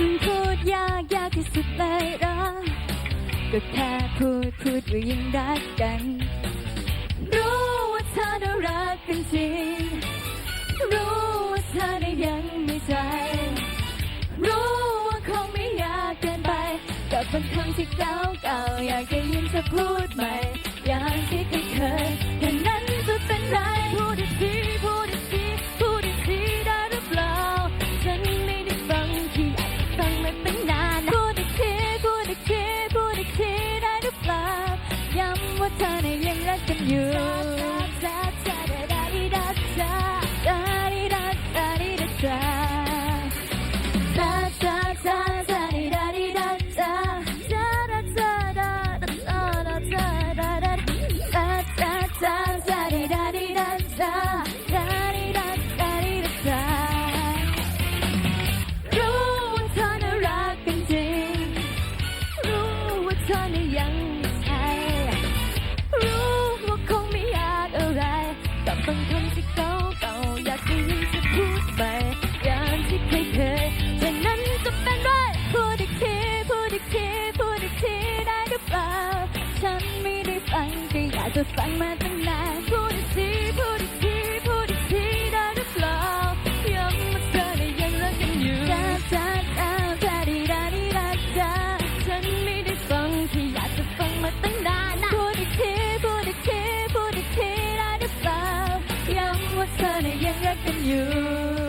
มัพูดยากยากที่สุดเลยรักก็แค่พูดพูดว่ายังรักกัน รู้ว่าเธอได้รักกันจริง รู้ว่าเธอได้ยังไม่ใจ รู้ว่าคงไม่ยากเกินไป กับบางคำที่เก่าเก่าอยากได้ยินจะพูดใหม่ you. ล่าฉันไม่ได้ฟังแต่อยากจะฟังมาตั้งนานพูดอีกทีพูดอีกทีพูดอีกทีได้หรือเปล่าย้ำว่าเธอน่ะยังรักกันอยู่จ้าจ้าจ้าจ้าดีดาดีดาจ้าฉันไม่ได้ฟังที่อยากจะฟังมาตั้งนานพูดอีกทีพูดอีกทีพูดอีกทีได้หรือเปล่าย้ำว่าเธอน่ะยังรักกันอยู่